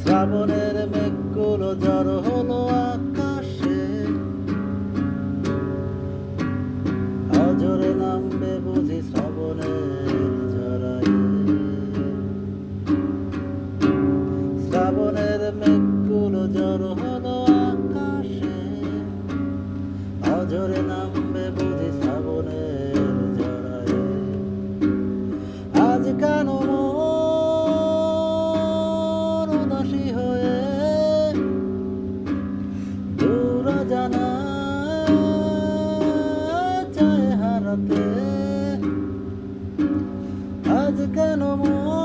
শ্রাবণের মেঘগুলো জড়ো হলো আকাশে মন হয়ে দূর জানা চায় হারাতে। আজ কেন মন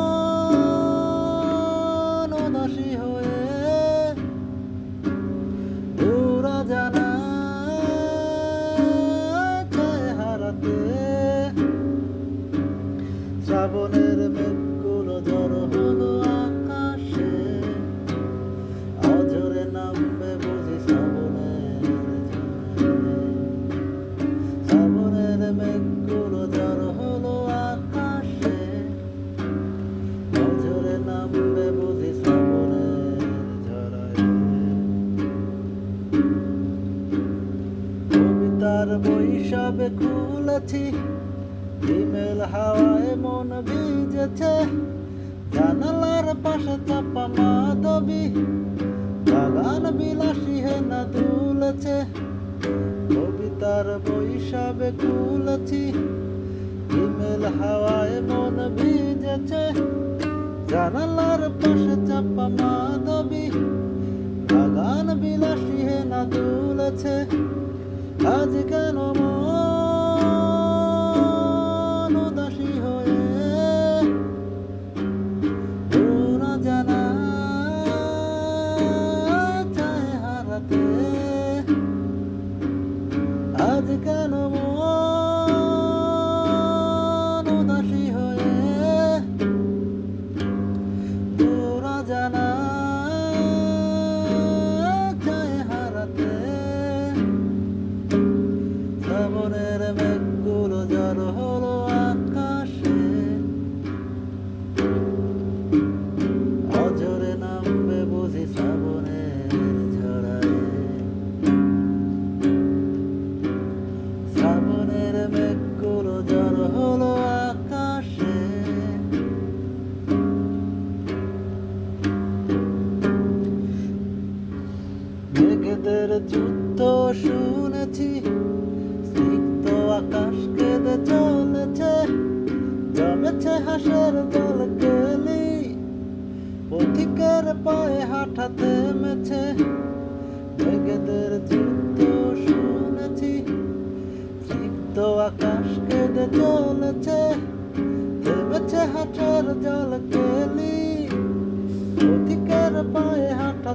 হয়ে জানা চায় হারাতে। কবিতার বই সবে খুলেছি হিমেল হাওয়ায় মন ভিজেছে। জানালার পাশে চাপা মাধবী। বাগান বিলাসী হেনা দুলেছে। কবিতার বই সবে খুলেছি হিমেল হাওয়ায় মন ভিজেছে। জানালার পাশে চাপা মাধবী। বাগান বিলাসী হেনা দুলেছে। আজ যুদ্ধ শুনেছি স্নিগ্ধ আকাশ কেঁদে চলেছে হাসের জল কেলি পথিকের পায়ে হাঁটা থেমেছে যুদ্ধ শুনেছি স্নিগ্ধ আকাশ কেঁদে চলেছে, থেমেছে জল কেলি পথিকের পায়ে হাঁটা